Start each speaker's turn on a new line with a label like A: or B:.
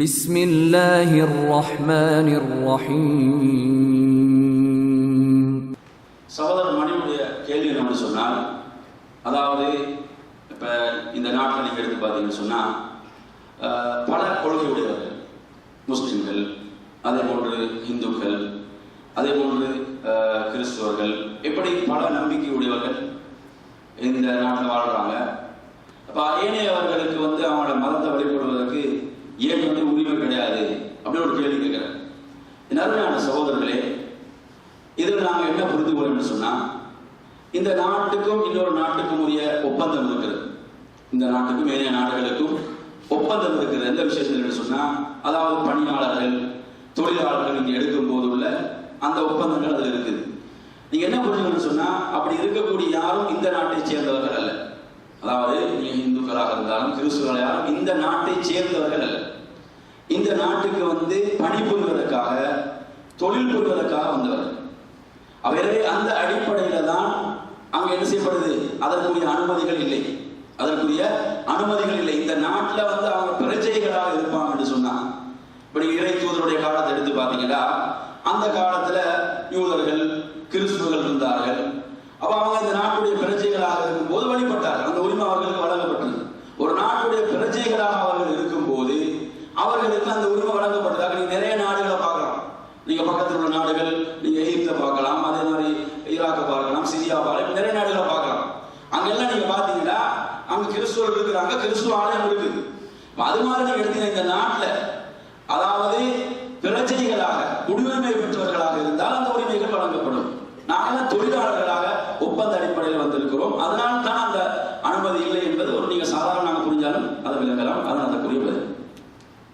A: بسم الله الرحمن الرحيم
B: சகோதரர் மணியுடைய கேள்வி என்னன்னு சொன்னால் அதாவது இப்போ இந்த நாட்டில் நீங்கள் எடுத்து பார்த்தீங்கன்னு சொன்னால் அஹ், பல கொள்கை உடையவர்கள் முஸ்லிம்கள் அதே போன்று இந்துக்கள் அதே போன்று அஹ், கிறிஸ்துவர்கள் இப்படி பல நம்பிக்கை உடையவர்கள் இந்த நாட்டில் வாழ்கிறாங்க அப்போ ஏனையவர்களுக்கு வந்து அவங்களோட மதத்தை வழிபடுவதற்கு ஏன் அருமையான சகோதரர்களே இதில் நாங்கள் என்ன புரிந்து கொள்ளணும்னு சொன்னால் இந்த நாட்டுக்கும் இன்னொரு நாட்டுக்கும் உரிய ஒப்பந்தம் இருக்கிறது இந்த நாட்டுக்கும் ஏனைய நாடுகளுக்கும் ஒப்பந்தம் இருக்கிறது எந்த விஷயத்தில் சொன்னால் அதாவது பணியாளர்கள் தொழிலாளர்கள் இங்கே எடுக்கும் போது உள்ள அந்த ஒப்பந்தங்கள் அதில் இருக்குது. நீங்கள் என்ன புரிஞ்சுக்கணும்னு சொன்னால் அப்படி இருக்கக்கூடிய யாரும் இந்த நாட்டை சேர்ந்தவர்கள் அல்ல. அதாவது நீங்கள் இந்துக்களாக இருந்தாலும் கிறிஸ்துவர்களாக யாரும் இந்த நாட்டை சேர்ந்தவர்கள் அல்ல. இந்த நாட்டுக்கு வந்து பணி புரிவதற்காக தொழில் புரிவதற்காக வந்தவர். அவரே அந்த அடிப்படையில தான் அங்க என்ன செய்யப்படுது? அதற்குரிய அனுமதிகள் இல்லை. அதற்குரிய அனுமதிகள் இல்லை. இந்த நாட்டில் வந்து அவங்க பிரஜைகளாக இருப்பாங்க என்று சொன்னாங்க இப்படி இறை தூதருடைய காலத்தை எடுத்து பார்த்தீங்கன்னா அந்த காலத்தில் அவர்களுக்கு அந்த உரிமை வழங்கப்பட்டதாக நீங்க நிறைய நாடுகளை பார்க்கலாம். நீங்க பக்கத்தில் உள்ள நாடுகள் நீங்க எகிப்தை பார்க்கலாம் அதே மாதிரி ஈராக்கை பார்க்கலாம் சிரியா பார்க்கலாம் நிறைய நாடுகளை பார்க்கலாம். அங்கெல்லாம் நீங்க பாத்தீங்கன்னா அங்க கிறிஸ்துவர்கள் இருக்கிறாங்க கிறிஸ்துவ ஆலயம் இருக்குது அது மாதிரி நீங்க எடுத்தீங்க இந்த நாட்டில் அதாவது பிரச்சனைகளாக குடியுரிமை பெற்றவர்களாக இருந்தால் அந்த உரிமைகள் வழங்கப்படும். நாங்களாம் தொழிலாளர்களாக ஒப்பந்த அடிப்படையில் வந்திருக்கிறோம். அதனால தான் அந்த அனுமதி இல்லை என்பது ஒரு நீங்க சாதாரணமாக புரிஞ்சாலும் அதை விளங்கலாம். அதனால